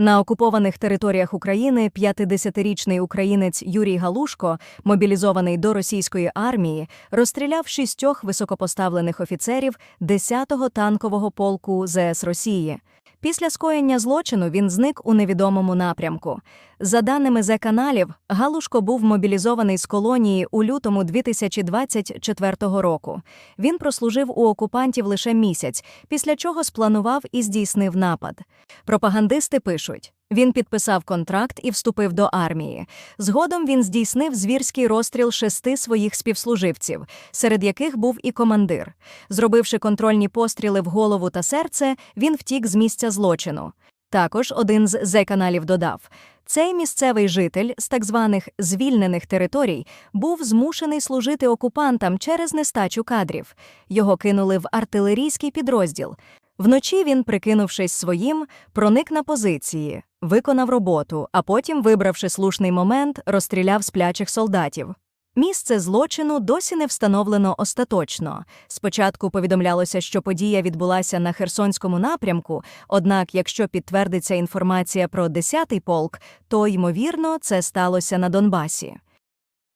На окупованих територіях України 50-річний українець Юрій Галушко, мобілізований до російської армії, розстріляв шістьох високопоставлених офіцерів 10-го танкового полку ЗС Росії. Після скоєння злочину він зник у невідомому напрямку. За даними Зе-каналів, Галушко був мобілізований з колонії у лютому 2024 року. Він прослужив у окупантів лише місяць, після чого спланував і здійснив напад. Пропагандисти пишуть. Він підписав контракт і вступив до армії. Згодом він здійснив звірський розстріл шести своїх співслуживців, серед яких був і командир. Зробивши контрольні постріли в голову та серце, він втік з місця злочину. Також один з Зе-каналів додав, цей місцевий житель з так званих звільнених територій був змушений служити окупантам через нестачу кадрів. Його кинули в артилерійський підрозділ. Вночі він, прикинувшись своїм, проник на позиції, виконав роботу, а потім, вибравши слушний момент, розстріляв сплячих солдатів. Місце злочину досі не встановлено остаточно. Спочатку повідомлялося, що подія відбулася на Херсонському напрямку, однак, якщо підтвердиться інформація про 10-й полк, то, ймовірно, це сталося на Донбасі.